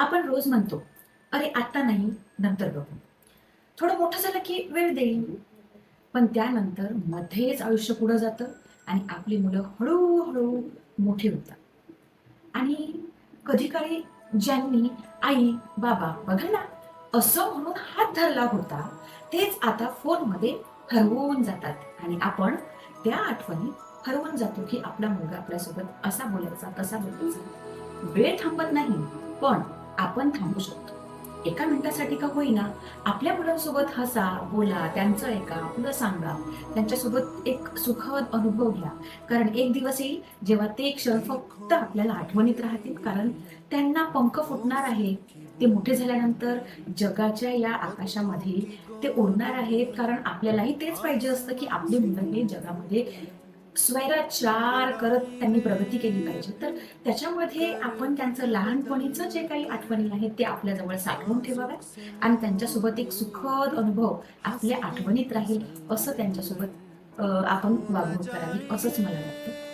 आपण रोज म्हणतो अरे आत्ता नाही नंतर बघू. थोडं मोठं झालं की वेळ देईन पण त्यानंतर मध्येच आयुष्य पुढं जातं आणि आपली मुलं हळूहळू मोठी होतात. आणि कधी काळी ज्यांनी आई बाबा बघा ना असं म्हणून हात धरला होता तेच आता फोनमध्ये हरवून जातात. आणि आपण त्या आठवणी हरवून जातो की आपला मुलगा आपल्यासोबत असा बोलायचा तसा बोलायचा. वेळ थांबत नाही पण आपण थांबू शकतो. एका मिनिटासाठी का होईना आपल्या मुलांसोबत हसा बोला त्यांचं ऐका आपलं सांगा. त्यांच्यासोबत एक सुखद अनुभव घ्या. कारण एक दिवस येईल जेव्हा ते क्षण फक्त आपल्याला आठवणीत राहतील. कारण त्यांना पंख फुटणार आहे. ते मोठे झाल्यानंतर जगाच्या या आकाशामध्ये ते उडणार आहेत. कारण आपल्यालाही तेच पाहिजे असतं की आपली मुलं हे जगामध्ये स्वैराचार करत त्यांनी प्रगती केली पाहिजे. तर त्याच्यामध्ये आपण त्यांचं लहानपणीचं जे काही आठवणी आहेत ते आपल्याजवळ साठवून ठेवाव्यात आणि त्यांच्यासोबत एक सुखद अनुभव आपल्या आठवणीत राहील असं त्यांच्यासोबत आपण वागणूक करावी असंच मला वाटतं.